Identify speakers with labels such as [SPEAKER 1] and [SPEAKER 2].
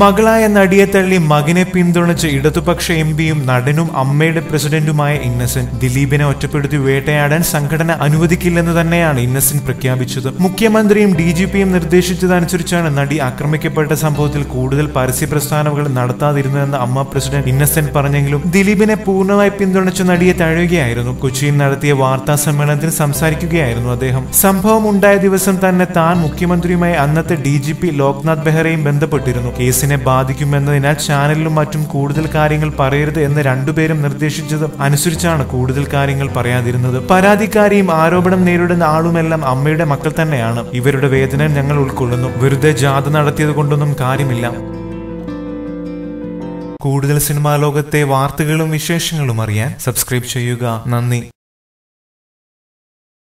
[SPEAKER 1] മകളായ നടിയെ തള്ളി മകനെ പിന്തുണച്ച് ഇടതുപക്ഷ എം പിയും നടനും അമ്മയുടെ പ്രസിഡന്റുമായ ഇന്നസെന്റ് ദിലീപിനെ ഒറ്റപ്പെടുത്തി വേട്ടയാടാൻ സംഘടന അനുവദിക്കില്ലെന്ന് തന്നെയാണ് ഇന്നസെന്റ് പ്രഖ്യാപിച്ചത് മുഖ്യമന്ത്രിയും ഡി ജി പിയും നിർദ്ദേശിച്ചതനുസരിച്ചാണ് നടി ആക്രമിക്കപ്പെട്ട സംഭവത്തിൽ കൂടുതൽ പരസ്യ പ്രസ്ഥാനങ്ങൾ നടത്താതിരുന്നതെന്ന് അമ്മ പ്രസിഡന്റ് ഇന്നസെന്റ് പറഞ്ഞെങ്കിലും ദിലീപിനെ പൂർണ്ണമായി പിന്തുണച്ച നടിയെ തഴയുകയായിരുന്നു കൊച്ചിയിൽ നടത്തിയ വാർത്താ സമ്മേളനത്തിൽ സംസാരിക്കുകയായിരുന്നു അദ്ദേഹം സംഭവം ഉണ്ടായ ദിവസം തന്നെ താൻ മുഖ്യമന്ത്രിയുമായി അന്നത്തെ ഡി ജി പി ലോക്നാഥ് ബെഹ്റയും ബന്ധപ്പെട്ടിരുന്നു കേസിനെ ബാധിക്കുമെന്നതിനാൽ ചാനലിലും മറ്റും കൂടുതൽ കാര്യങ്ങൾ പറയരുത് എന്ന് രണ്ടുപേരും നിർദ്ദേശിച്ചതും അനുസരിച്ചാണ് കൂടുതൽ കാര്യങ്ങൾ പറയാതിരുന്നത് പരാതിക്കാരിയും ആരോപണം നേരിടുന്ന ആളുമെല്ലാം അമ്മയുടെ മക്കൾ തന്നെയാണ് ഇവരുടെ വേദന ഞങ്ങൾ ഉൾക്കൊള്ളുന്നു വെറുതെ ജാഥ നടത്തിയത് കൊണ്ടൊന്നും കാര്യമില്ല കൂടുതൽ സിനിമാ ലോകത്തെ വാർത്തകളും വിശേഷങ്ങളും അറിയാൻ സബ്സ്ക്രൈബ് ചെയ്യുക നന്ദി